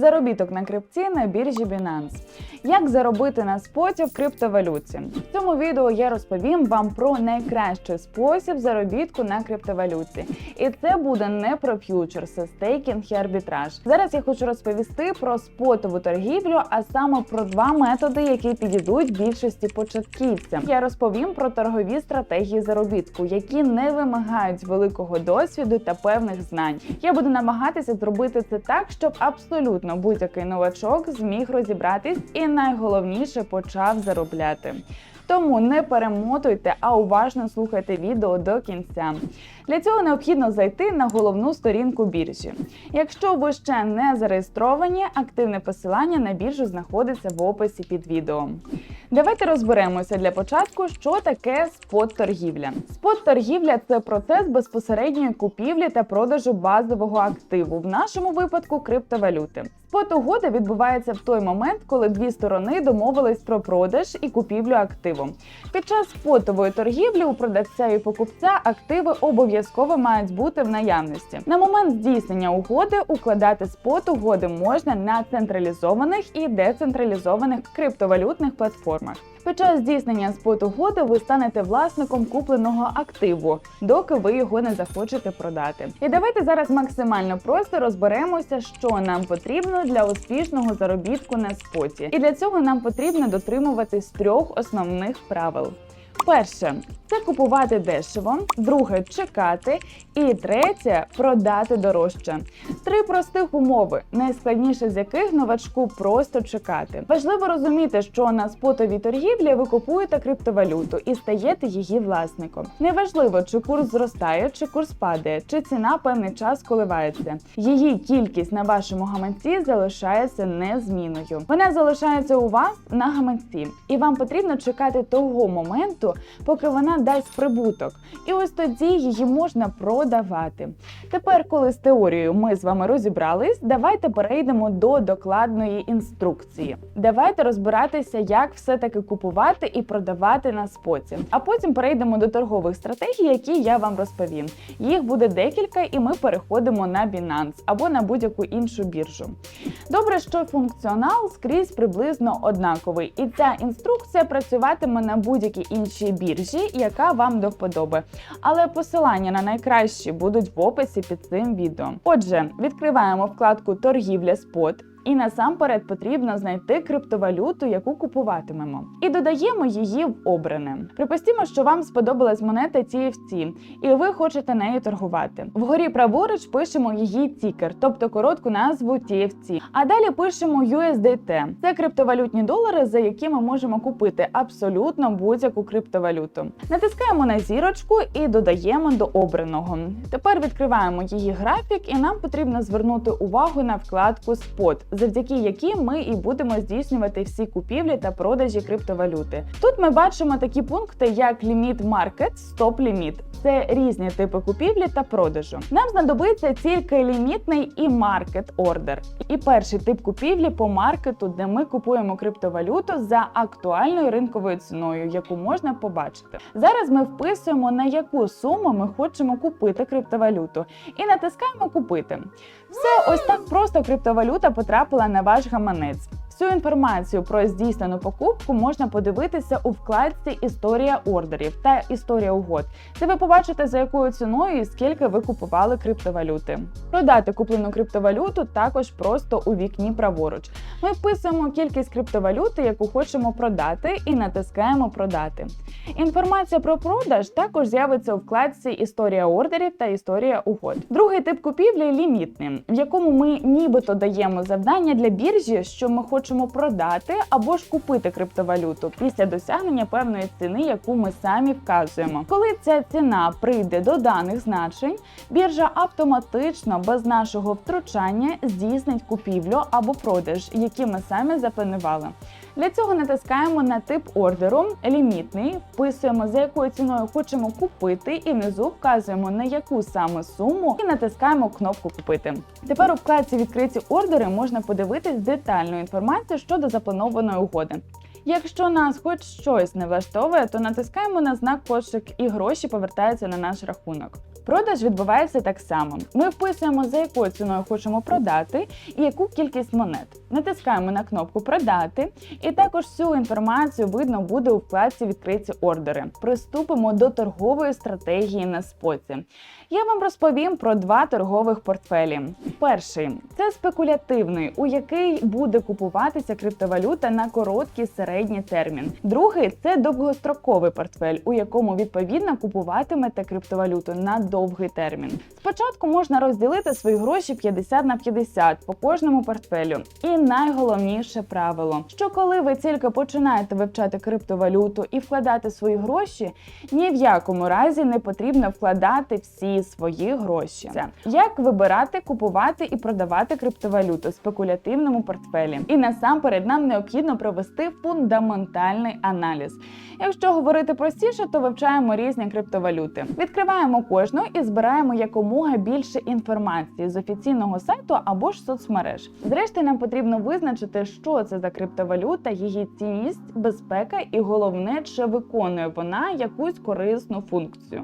Заробіток на крипті на біржі Binance. Як заробити на споті в криптовалюті? В цьому відео я розповім вам про найкращий спосіб заробітку на криптовалюті. І це буде не про ф'ючерси, стейкінг і арбітраж. Зараз я хочу розповісти про спотову торгівлю, а саме про два методи, які підійдуть більшості початківцям. Я розповім про торгові стратегії заробітку, які не вимагають великого досвіду та певних знань. Я буду намагатися зробити це так, щоб абсолютно будь-який новачок зміг розібратись і найголовніше почав заробляти. Тому не перемотуйте, а уважно слухайте відео до кінця. Для цього необхідно зайти на головну сторінку біржі. Якщо ви ще не зареєстровані, активне посилання на біржу знаходиться в описі під відео. Давайте розберемося для початку, що таке спот-торгівля. Спот-торгівля це процес безпосередньої купівлі та продажу базового активу, в нашому випадку криптовалюти. Спот-угода відбувається в той момент, коли дві сторони домовились про продаж і купівлю активу. Під час спотової торгівлі у продавця і покупця активи обов'язково мають бути в наявності. На момент здійснення угоди укладати спот угоди можна на централізованих і децентралізованих криптовалютних платформах. Під час здійснення спот угоди ви станете власником купленого активу, доки ви його не захочете продати. І давайте зараз максимально просто розберемося, що нам потрібно для успішного заробітку на споті. І для цього нам потрібно дотримуватись трьох основних правил. Перше це купувати дешево, друге чекати, і третє продати дорожче. Три простих умови, найскладніше з яких новачку просто чекати. Важливо розуміти, що на спотовій торгівлі ви купуєте криптовалюту і стаєте її власником. Неважливо, чи курс зростає, чи курс падає, чи ціна певний час коливається. Її кількість на вашому гаманці залишається незмінною. Вона залишається у вас на гаманці, і вам потрібно чекати того моменту, поки вона дасть прибуток. І ось тоді її можна продавати. Тепер, коли з теорією ми з вами розібрались, давайте перейдемо до докладної інструкції. Давайте розбиратися, як все-таки купувати і продавати на споті. А потім перейдемо до торгових стратегій, які я вам розповім. Їх буде декілька, і ми переходимо на Binance або на будь-яку іншу біржу. Добре, що функціонал скрізь приблизно однаковий, і ця інструкція працюватиме на будь-якій іншій біржі, яка вам до вподоби. Але посилання на найкращі будуть в описі під цим відео. Отже, відкриваємо вкладку Торгівля спот. І насамперед потрібно знайти криптовалюту, яку купуватимемо, і додаємо її в обране. Припустімо, що вам сподобалась монета TFT, і ви хочете нею торгувати. Вгорі праворуч пишемо її тікер, тобто коротку назву TFT. А далі пишемо USDT. Це криптовалютні долари, за які ми можемо купити абсолютно будь-яку криптовалюту. Натискаємо на зірочку і додаємо до обраного. Тепер відкриваємо її графік, і нам потрібно звернути увагу на вкладку Спот завдяки якій ми і будемо здійснювати всі купівлі та продажі криптовалюти. Тут ми бачимо такі пункти, як ліміт маркет, стоп ліміт. Це різні типи купівлі та продажу. Нам знадобиться тільки лімітний і маркет ордер. І перший тип купівлі по маркету, де ми купуємо криптовалюту за актуальною ринковою ціною, яку можна побачити. Зараз ми вписуємо на яку суму ми хочемо купити криптовалюту і натискаємо купити. Все ось так просто криптовалюта потрапила на ваш гаманець. Всю інформацію про здійснену покупку можна подивитися у вкладці Історія ордерів та історія угод, де ви побачите за якою ціною і скільки ви купували криптовалюти. Продати куплену криптовалюту також просто у вікні праворуч. Ми вписуємо кількість криптовалюти, яку хочемо продати, і натискаємо Продати. Інформація про продаж також з'явиться у вкладці Історія ордерів та історія угод. Другий тип купівлі лімітний, в якому ми нібито даємо завдання для біржі, що ми хочемо продати або ж купити криптовалюту після досягнення певної ціни, яку ми самі вказуємо. Коли ця ціна прийде до даних значень, біржа автоматично без нашого втручання здійснить купівлю або продаж, які ми самі запланували. Для цього натискаємо на тип ордеру, лімітний, вписуємо за якою ціною хочемо купити, і внизу вказуємо на яку саме суму і натискаємо кнопку Купити. Тепер у вкладці відкриті ордери можна подивитись детальну інформацію щодо запланованої угоди. Якщо нас хоч щось не влаштовує, то натискаємо на знак пошук і гроші повертаються на наш рахунок. Продаж відбувається так само. Ми вписуємо, за якою ціною хочемо продати і яку кількість монет. Натискаємо на кнопку Продати, і також всю інформацію видно буде у вкладці Відкриті ордери. Приступимо до торгової стратегії на споті. Я вам розповім про два торгових портфелі. Перший це спекулятивний, у який буде купуватися криптовалюта на короткий середній термін. Другий це довгостроковий портфель, у якому відповідно купуватимете криптовалюту на довгий термін. Спочатку можна розділити свої гроші 50 на 50 по кожному портфелю. І найголовніше правило, що коли ви тільки починаєте вивчати криптовалюту і вкладати свої гроші, ні в якому разі не потрібно вкладати всі свої гроші. Це як вибирати, купувати і продавати криптовалюту в спекулятивному портфелі. І насамперед нам необхідно провести фундаментальний аналіз. Якщо говорити простіше, то вивчаємо різні криптовалюти. Відкриваємо кожну і збираємо якомога більше інформації з офіційного сайту або ж соцмереж. Зрештою, нам потрібно визначити, що це за криптовалюта, її цінність, безпека і головне, чи виконує вона якусь корисну функцію.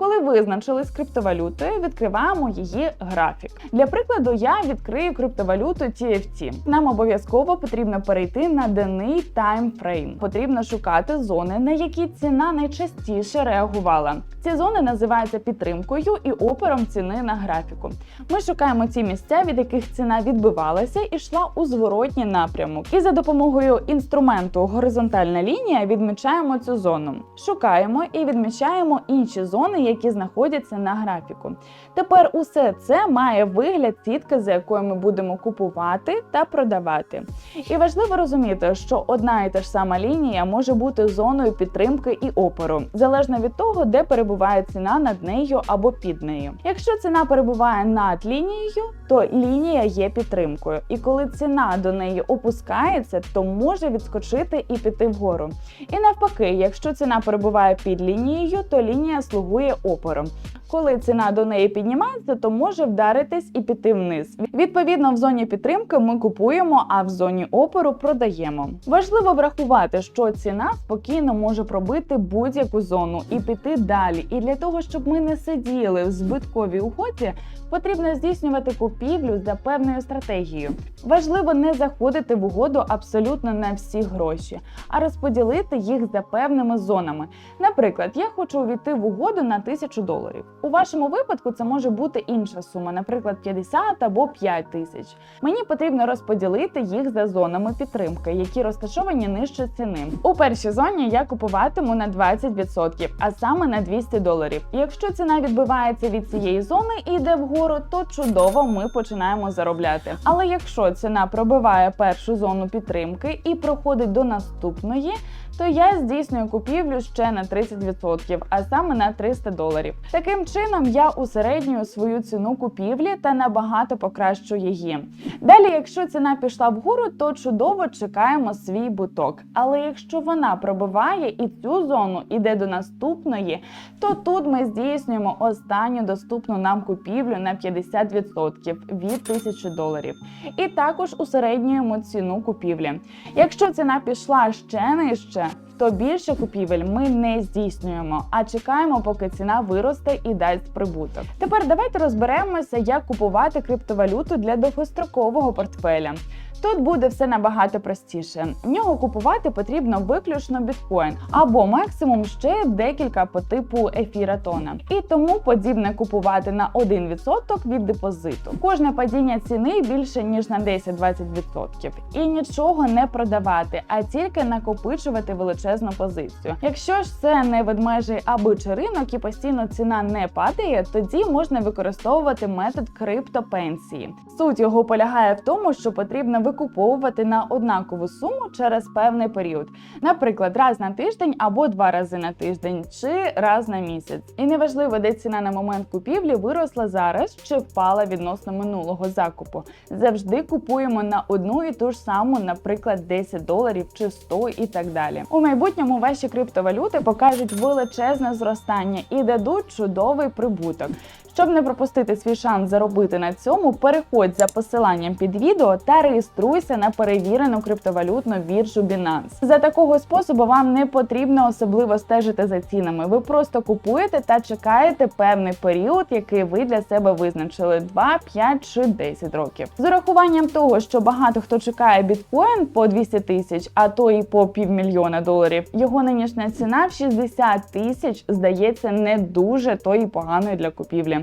Коли визначили з криптовалютою, відкриваємо її графік. Для прикладу, я відкрию криптовалюту TFT. Нам обов'язково потрібно перейти на денний таймфрейм. Потрібно шукати зони, на які ціна найчастіше реагувала. Ці зони називаються підтримкою і опером ціни на графіку. Ми шукаємо ті місця, від яких ціна відбивалася і йшла у зворотній напрямок. І за допомогою інструменту горизонтальна лінія відмічаємо цю зону. Шукаємо і відмічаємо інші зони, які знаходяться на графіку. Тепер усе це має вигляд сітки, за якою ми будемо купувати та продавати. І важливо розуміти, що одна і та ж сама лінія може бути зоною підтримки і опору, залежно від того, де перебуває ціна над нею або під нею. Якщо ціна перебуває над лінією, то лінія є підтримкою. І коли ціна до неї опускається, то може відскочити і піти вгору. І навпаки, якщо ціна перебуває під лінією, то лінія слугує опором. Коли ціна до неї піднімається, то може вдаритись і піти вниз. Відповідно, в зоні підтримки ми купуємо, а в зоні опору продаємо. Важливо врахувати, що ціна спокійно може пробити будь-яку зону і піти далі. І для того, щоб ми не сиділи в збитковій угоді, потрібно здійснювати купівлю за певною стратегією. Важливо не заходити в угоду абсолютно на всі гроші, а розподілити їх за певними зонами. Наприклад, я хочу увійти в угоду на 1000 доларів. У вашому випадку це може бути інша сума, наприклад, 50 або 5 тисяч. Мені потрібно розподілити їх за зонами підтримки, які розташовані нижче ціни. У першій зоні я купуватиму на 20%, а саме на 200 доларів. Якщо ціна відбивається від цієї зони і йде вгору, то чудово ми починаємо заробляти. Але якщо ціна пробиває першу зону підтримки і проходить до наступної, то я здійснюю купівлю ще на 30%, а саме на 300 доларів. Таким чином я усереднюю свою ціну купівлі та набагато покращую її. Далі, якщо ціна пішла вгору, то чудово чекаємо свій буток. Але якщо вона пробиває і цю зону іде до наступної, то тут ми здійснюємо останню доступну нам купівлю на 50% від 1000 доларів. І також усереднюємо ціну купівлі. Якщо ціна пішла ще нижче, то більше купівель ми не здійснюємо, а чекаємо, поки ціна виросте і дасть прибуток. Тепер давайте розберемося, як купувати криптовалюту для довгострокового портфеля. Тут буде все набагато простіше. В нього купувати потрібно виключно біткоін або максимум ще декілька по типу ефіра тона. І тому подібне купувати на 1% від депозиту. Кожне падіння ціни більше ніж на 10-20%. І нічого не продавати, а тільки накопичувати величезну позицію. Якщо ж це не ведмежий аби чи ринок і постійно ціна не падає, тоді можна використовувати метод криптопенсії. Суть його полягає в тому, що потрібно викуповувати на однакову суму через певний період, наприклад, раз на тиждень або два рази на тиждень, чи раз на місяць. І неважливо, де ціна на момент купівлі виросла зараз чи впала відносно минулого закупу. Завжди купуємо на одну і ту ж саму, наприклад, 10 доларів чи 100 і так далі. У майбутньому ваші криптовалюти покажуть величезне зростання і дадуть чудовий прибуток. Щоб не пропустити свій шанс заробити на цьому, переходь за посиланням під відео та реєструйся на перевірену криптовалютну біржу Binance. За такого способу вам не потрібно особливо стежити за цінами. Ви просто купуєте та чекаєте певний період, який ви для себе визначили 2, 5 чи 10 років. З урахуванням того, що багато хто чекає біткоін по 200 тисяч, а то і по півмільйона доларів. Його нинішня ціна в 60 тисяч здається не дуже то і поганою для купівлі.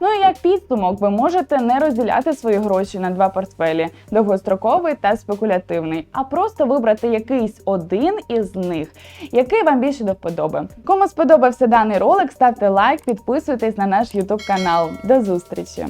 Ну і як підсумок, ви можете не розділяти свої гроші на два портфелі довгостроковий та спекулятивний, а просто вибрати якийсь один із них, який вам більше до вподоби. Кому сподобався даний ролик, ставте лайк, підписуйтесь на наш YouTube канал. До зустрічі!